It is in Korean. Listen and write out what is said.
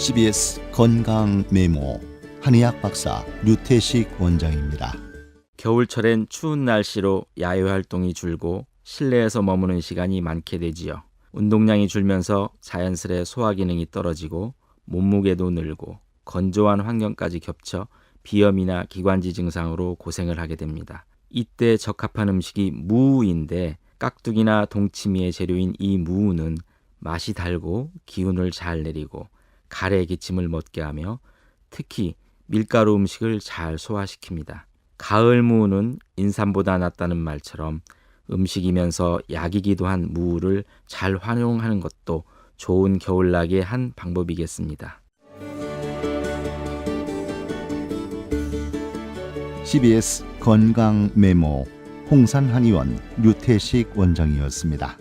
CBS 건강 메모 한의학 박사 류태식 원장입니다. 겨울철엔 추운 날씨로 야외 활동이 줄고 실내에서 머무는 시간이 많게 되지요. 운동량이 줄면서 자연스레 소화 기능이 떨어지고 몸무게도 늘고 건조한 환경까지 겹쳐 비염이나 기관지 증상으로 고생을 하게 됩니다. 이때 적합한 음식이 무인데 깍두기나 동치미의 재료인 이 무는 맛이 달고 기운을 잘 내리고 가래 기침을 멎게 하며 특히 밀가루 음식을 잘 소화시킵니다. 가을 무는 인삼보다 낫다는 말처럼 음식이면서 약이기도 한 무를 잘 활용하는 것도 좋은 겨울나기의 한 방법이겠습니다. CBS 건강 메모 홍산 한의원 류태식 원장이었습니다.